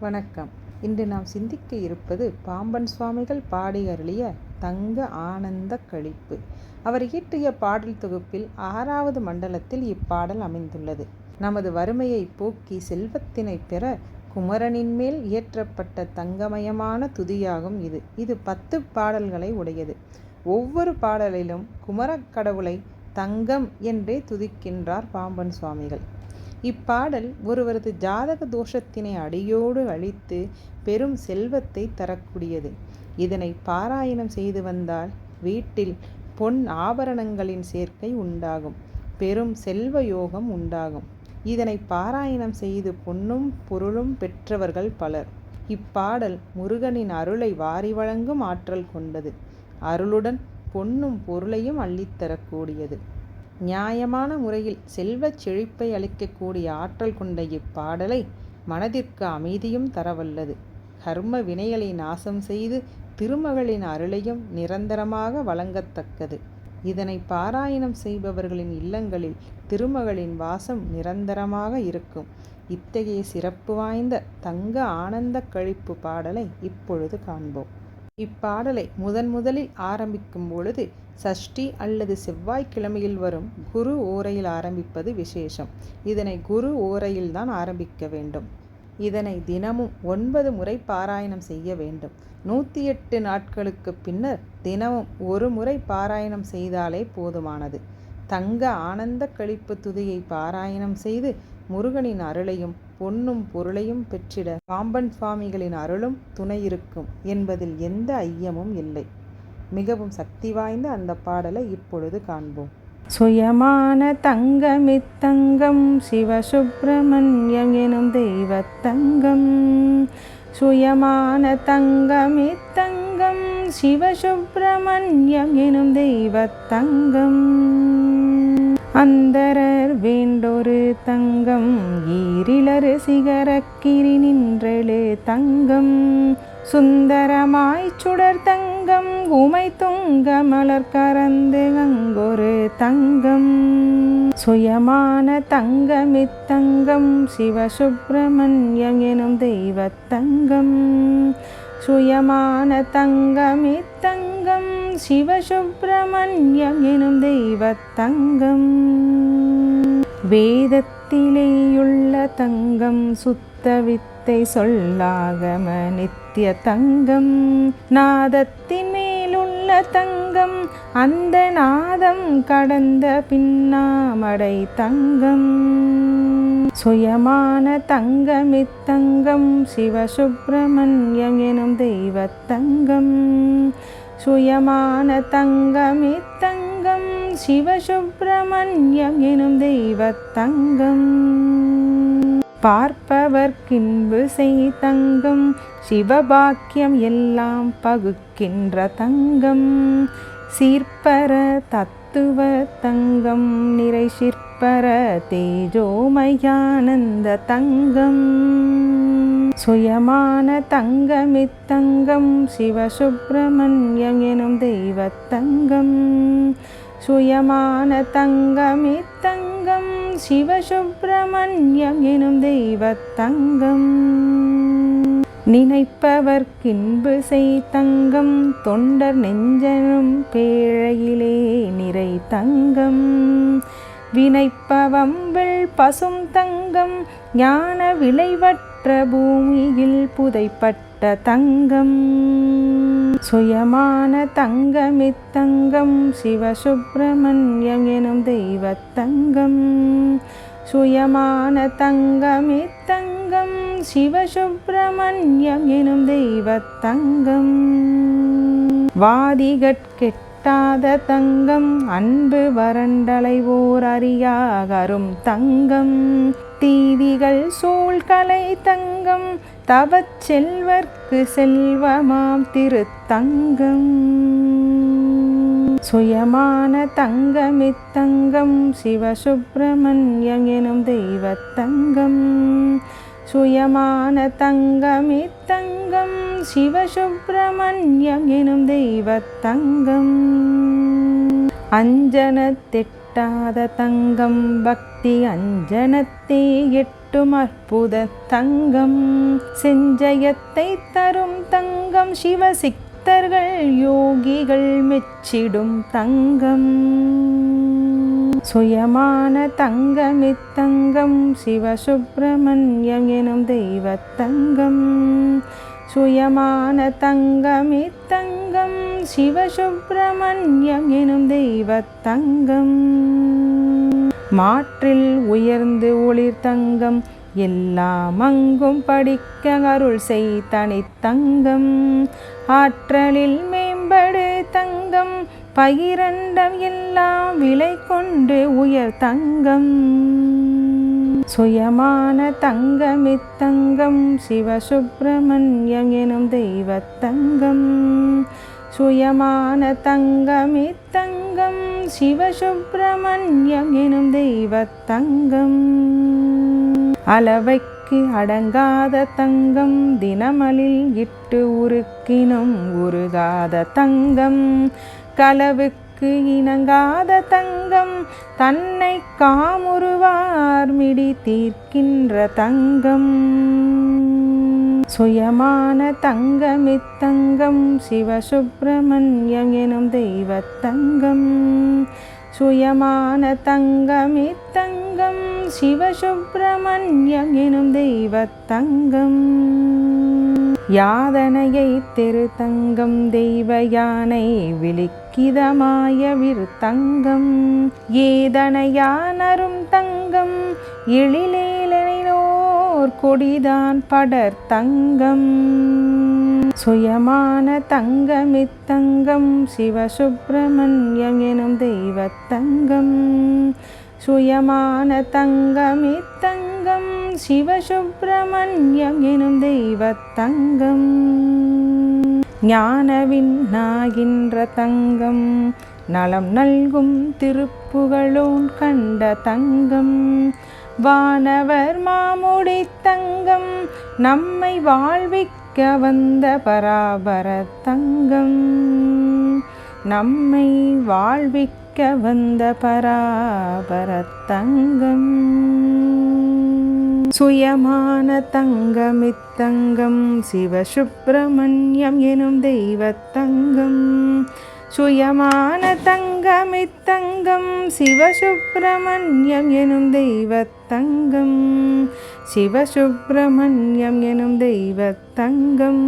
வணக்கம். இன்று நாம் சிந்திக்க இருப்பது பாம்பன் சுவாமிகள் பாடி அருளிய தங்க ஆனந்த கழிப்பு. அவர் இயற்றிய பாடல் தொகுப்பில் ஆறாவது மண்டலத்தில் இப்பாடல் அமைந்துள்ளது. நமது வறுமையை போக்கி செல்வத்தினை பெற குமரனின் மேல் இயற்றப்பட்ட தங்கமயமான துதியாகும் இது. இது பத்து பாடல்களை உடையது. ஒவ்வொரு பாடலிலும் குமரக் கடவுளை தங்கம் என்றே துதிக்கின்றார் பாம்பன் சுவாமிகள். இப்பாடல் ஒருவரது ஜாதக தோஷத்தினை அடியோடு அழித்து பெரும் செல்வத்தை தரக்கூடியது. இதனை பாராயணம் செய்து வந்தால் வீட்டில் பொன் ஆபரணங்களின் சேர்க்கை உண்டாகும். பெரும் செல்வ யோகம் உண்டாகும். இதனை பாராயணம் செய்து பொன்னும் பொருளும் பெற்றவர்கள் பலர். இப்பாடல் முருகனின் அருளை வாரி வழங்கும் ஆற்றல் கொண்டது. அருளுடன் பொன்னும் பொருளையும் அள்ளித்தரக்கூடியது. நியாயமான முறையில் செல்வச் செழிப்பை அளிக்கக்கூடிய ஆற்றல் கொண்ட இப்பாடலை மனதிற்கு அமைதியும் தரவல்லது. கர்ம வினைகளை நாசம் செய்து திருமகளின் அருளையும் நிரந்தரமாக வழங்கத்தக்கது. இதனை பாராயணம் செய்பவர்களின் இல்லங்களில் திருமகளின் வாசம் நிரந்தரமாக இருக்கும். இத்தகைய சிறப்பு வாய்ந்த தங்க ஆனந்த கழிப்பு பாடலை இப்பொழுது காண்போம். இப்பாடலை முதன் முதலில் ஆரம்பிக்கும் பொழுது சஷ்டி அல்லது செவ்வாய்க்கிழமையில் வரும் குரு ஓரையில் ஆரம்பிப்பது விசேஷம். இதனை குரு ஓரையில் தான் ஆரம்பிக்க வேண்டும். இதனை தினமும் ஒன்பது முறை பாராயணம் செய்ய வேண்டும். நூற்றி எட்டு நாட்களுக்கு பின்னர் தினமும் ஒரு முறை பாராயணம் செய்தாலே போதுமானது. தங்க ஆனந்த கழிப்பு துதியை பாராயணம் செய்து முருகனின் அருளையும் பொன்னும் பொருளையும் பெற்றிட பாம்பன் சுவாமிகளின் அருளும் துணை இருக்கும் என்பதில் எந்த ஐயமும் இல்லை. மிகவும் சக்தி வாய்ந்த அந்த பாடலை இப்பொழுது காண்போம். சுயமான தங்கமித்தங்கம் சிவசுப்பிரமணியம் எனும் தெய்வத்தங்கம் சுயமான தங்கமித்தங்கம் சிவசுப்பிரமணியம் எனும் தெய்வத்தங்கம் அந்தரர் வேண்டொரு தங்கம் ஈரிலரு சிகரக்கிரி நின்றழு தங்கம். சுந்தரமாய் சுடர் தங்கம் உமை துங்க மலர் கறந்து அங்கொரு தங்கம். சுயமான தங்கமித்தங்கம் சிவசுப்பிரமணியம் எனும் தெய்வத்தங்கம் சுயமான தங்கமித்தங்கம் சிவசுப்பிரமணியம் எனும் தெய்வத்தங்கம். வேதத்திலேயுள்ள தங்கம் சுத்த வித்தை சொல்லாகம நித்திய தங்கம் நாதத்தின் மேலுள்ள தங்கம் அந்த நாதம் கடந்த பின்னாமடை தங்கம். சுயமான தங்கமித்தங்கம் சிவசுப்பிரமணியம் எனும் தெய்வத்தங்கம். சுயமான தங்கமித்தங்கம் சிவசுப்பிரமணியம் எனும் தெய்வத்தங்கம். பார்ப்பவர்க்கின்பு செய் தங்கம் சிவபாக்கியம் எல்லாம் பகுக்கின்ற தங்கம். சீர்ப்பர தத்துவ தங்கம் நிறை சிற்பர தேஜோமயானந்த தங்கம். சுயமான தங்கமித்தங்கம் சிவசுப்பிரமணியம் எனும் தெய்வத்தங்கம். சுயமான தங்கமித்தங்கம் சிவசுப்பிரமணியம் எனும் தெய்வத்தங்கம். நினைப்பவர்க்கின்பு செய் தங்கம் தொண்டர் நெஞ்சனும் பேழையிலே நிறை தங்கம். வினைப்பவம்பில் பசும் தங்கம் ஞான விளைவற்ற பூமியில் புதைப்பட்ட தங்கம். சுயமான தங்கமித்தங்கம் சிவசுப்பிரமணியம் எனும் தெய்வத்தங்கம் சுயமான தங்கமித்தங்கம் சிவசுப்பிரமணியம் எனும் தெய்வத்தங்கம் வாதிகட்கெட்ட எட்டாத தங்கம் அன்பு வரண்டலைவோர் அறியாகரும் தங்கம். தீதிகள் சூழ்கலை தங்கம் தவச் செல்வர்க்கு செல்வமாம் திருத்தங்கம். சுயமான தங்கமித்தங்கம் சிவசுப்பிரமணியம் எனும் தெய்வத்தங்கம். சுயமான தங்கமித்தங்கம் சிவசுப்பிரமணியம் எனும் தெய்வத்தங்கம். அஞ்சன திட்டாத தங்கம் பக்தி அஞ்சனத்தை எட்டும் அற்புத தங்கம். செஞ்சயத்தை தரும் தங்கம் சிவசிக்தர்கள் யோகிகள் மெச்சிடும் தங்கம். சுயமான தங்கமித்தங்கம் சிவசுப்பிரமணியம் எனும் தெய்வத்தங்கம். சுயமான தங்கமித்தங்கம் சிவசுப்பிரமணியம் எனும் தெய்வத்தங்கம். மாற்றில் உயர்ந்து ஒளிர் தங்கம் எல்லாம் அங்கும் படிக்க அருள் செய் தனித்தங்கம். ஆற்றலில் மேம்படு தங்கம் பகிரண்டம் எல்லாம் விலை கொண்டு உயர் தங்கம். சுயமான தங்கமித்தங்கம் சிவசுப்பிரமணியம் எனும் தெய்வத்தங்கம். சுயமான தங்கமித்தங்கம் சிவசுப்பிரமணியம் எனும் தெய்வத்தங்கம். அளவை உருக்கி அடங்காத தங்கம் தினமலில் இட்டு உருக்கினும் உருகாத தங்கம். களவுக்கு இணங்காத தங்கம் தன்னை காமுருவார் மிடி தீர்க்கின்ற தங்கம். சுயமான தங்கமித்தங்கம் சிவசுப்பிரமணியம் எனும் தெய்வத்தங்கம் சுயமான தங்கமித்தங்கம் சிவசுப்பிரமணியம் எனும் தெய்வத்தங்கம். யாதனையை தெரு தங்கம் தெய்வ யானை விழிக்கிதமாய விருத்தங்கம். ஏதனையானரும் தங்கம் எழிலேலனோர் கொடிதான் படர் தங்கம் சுயமான தங்கமித்தங்கம் சிவசுப்பிரமணியம் எனும் தெய்வத்தங்கம். சுயமான தங்கமித்தங்கம் சிவசுப்பிரமணியம் எனும் தெய்வத்தங்கம். ஞானவின்னாகின்ற தங்கம் நலம் நல்கும் திருப்புகழோன் கண்ட தங்கம். வானவர் மாமுடி தங்கம் நம்மை வாழ்விக்க வந்த பராபர தங்கம் நம்மை வாழ்விக்க வந்த பராபர தங்கம். சுயமான தங்கமித்தங்கம் சிவசுப்பிரமணியம் எனும் தெய்வத்தங்கம் சுயமான தங்கமித்தங்கம் சிவசுப்பிரமணியம் எனும் தெய்வத்தங்கம். சிவசுப்பிரமணியம் எனும் தெய்வத்தங்கம்.